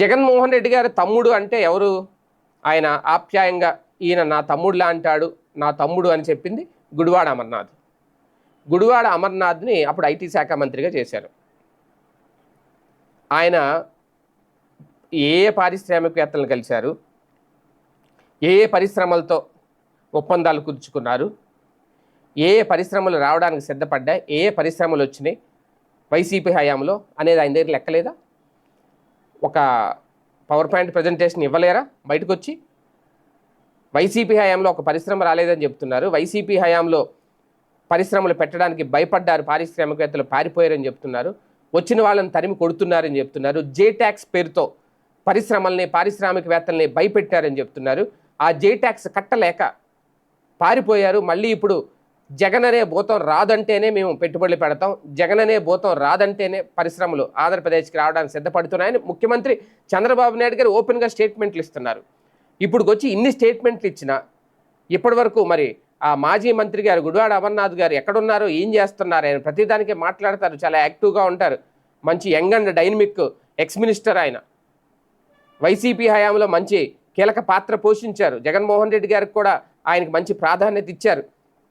జగన్మోహన్ రెడ్డి గారి తమ్ముడు అంటే ఎవరు? ఆయన ఆప్యాయంగా ఈయన నా తమ్ముడులా అంటాడు నా తమ్ముడు అని చెప్పింది గుడివాడ అమర్నాథ్. గుడివాడ అమర్నాథ్ని అప్పుడు ఐటీ శాఖ మంత్రిగా చేశారు. ఆయన ఏ ఏ పారిశ్రామికవేత్తలను కలిశారు? ఏ ఏ పరిశ్రమలతో ఒప్పందాలు కుదుర్చుకున్నారు? ఏ ఏ పరిశ్రమలు రావడానికి సిద్ధపడ్డాయి? ఏ ఏ పరిశ్రమలు వచ్చినాయి? వైసీపీ హయాంలో అనేది ఆయన దగ్గర లెక్కలేదా? ఒక పవర్ పాయింట్ ప్రజెంటేషన్ ఇవ్వలేరా? బయటకు వచ్చి వైసీపీ హయాంలో ఒక పరిశ్రమ రాలేదని చెప్తున్నారు. వైసీపీ హయాంలో పరిశ్రమలు పెట్టడానికి భయపడ్డారు పారిశ్రామికవేత్తలు పారిపోయారని చెప్తున్నారు. వచ్చిన వాళ్ళని తరిమి కొడుతున్నారని చెప్తున్నారు. జే ట్యాక్స్ పేరుతో పరిశ్రమల్ని పారిశ్రామికవేత్తల్ని భయపెట్టారని చెప్తున్నారు. ఆ జే ట్యాక్స్ కట్టలేక పారిపోయారు. మళ్ళీ ఇప్పుడు జగన్ అనే భూతం రాదంటేనే మేము పెట్టుబడులు పెడతాం జగన్ అనే భూతం రాదంటేనే పరిశ్రమలు ఆంధ్రప్రదేశ్కి రావడానికి సిద్ధపడుతున్నాయని ముఖ్యమంత్రి చంద్రబాబు నాయుడు గారు ఓపెన్గా స్టేట్మెంట్లు ఇస్తున్నారు. ఇప్పుడు వచ్చి ఇన్ని స్టేట్మెంట్లు ఇచ్చినా ఇప్పటి వరకు మరి ఆ మాజీ మంత్రి గారు గుడివాడ అమర్నాథ్ గారు ఎక్కడున్నారు ఏం చేస్తున్నారు ఆయన ప్రతిదానికి మాట్లాడతారు చాలా యాక్టివ్గా ఉంటారు. మంచి young and dynamic ex minister ఆయన. వైసీపీ హయాంలో మంచి కీలక పాత్ర పోషించారు. జగన్మోహన్ రెడ్డి గారికి కూడా ఆయనకు మంచి ప్రాధాన్యత ఇచ్చారు.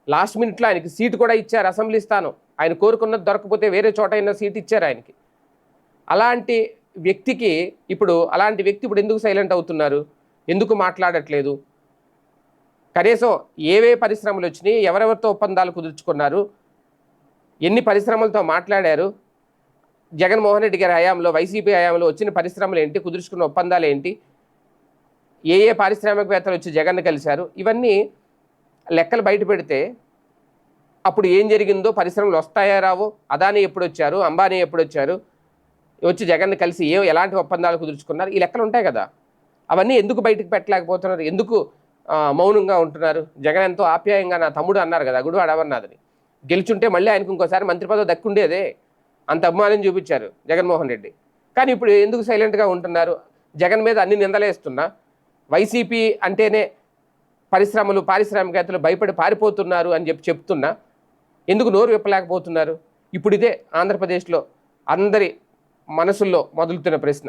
లాస్ట్ మినిట్లో ఆయనకి సీటు కూడా ఇచ్చారు అసెంబ్లీ స్థానం. ఆయన కోరుకున్నది దొరకపోతే వేరే చోట అయినా సీట్ ఇచ్చారు ఆయనకి. అలాంటి వ్యక్తికి ఇప్పుడు అలాంటి వ్యక్తి ఇప్పుడు ఎందుకు సైలెంట్ అవుతున్నారు? ఎందుకు మాట్లాడట్లేదు? కనీసం ఏవే పరిశ్రమలు వచ్చినాయి ఎవరెవరితో ఒప్పందాలు కుదుర్చుకున్నారు ఎన్ని పరిశ్రమలతో మాట్లాడారు? జగన్మోహన్ రెడ్డి గారి హయాంలో వైసీపీ హయాంలో వచ్చిన పరిశ్రమలు ఏంటి కుదుర్చుకున్న ఒప్పందాలు ఏంటి? ఏ ఏ పారిశ్రామికవేత్తలు వచ్చి జగన్ కలిశారు? ఇవన్నీ లెక్కలు బయట పెడితే అప్పుడు ఏం జరిగిందో పరిశ్రమలు వస్తాయా రావో అదానీ ఎప్పుడు వచ్చారు అంబానీ ఎప్పుడు వచ్చారు వచ్చి జగన్ కలిసి ఏ ఎలాంటి ఒప్పందాలు కుదుర్చుకున్నారు ఈ లెక్కలు ఉంటాయి కదా. అవన్నీ ఎందుకు బయటకు పెట్టలేకపోతున్నారు ఎందుకు మౌనంగా ఉంటున్నారు? జగన్ ఎంతో ఆప్యాయంగా నా తమ్ముడు అన్నారు కదా గుడు అడవన్నాదని గెలుచుంటే మళ్ళీ ఆయనకు ఇంకోసారి మంత్రి పదవి దక్కుండేదే. అంత అభిమానం చూపించారు జగన్మోహన్ రెడ్డి. కానీ ఇప్పుడు ఎందుకు సైలెంట్గా ఉంటున్నారు? జగన్ మీద అన్ని నిందలేస్తున్నా. వైసీపీ అంటేనే పరిశ్రమలు పారిశ్రామికవేత్తలు భయపడి పారిపోతున్నారు అని చెప్పి చెప్తున్నా. ఎందుకు నోరు విప్పలేకపోతున్నారు? ఇప్పుడు ఇదే ఆంధ్రప్రదేశ్లో అందరి మనసుల్లో మొదలుతున్న ప్రశ్న.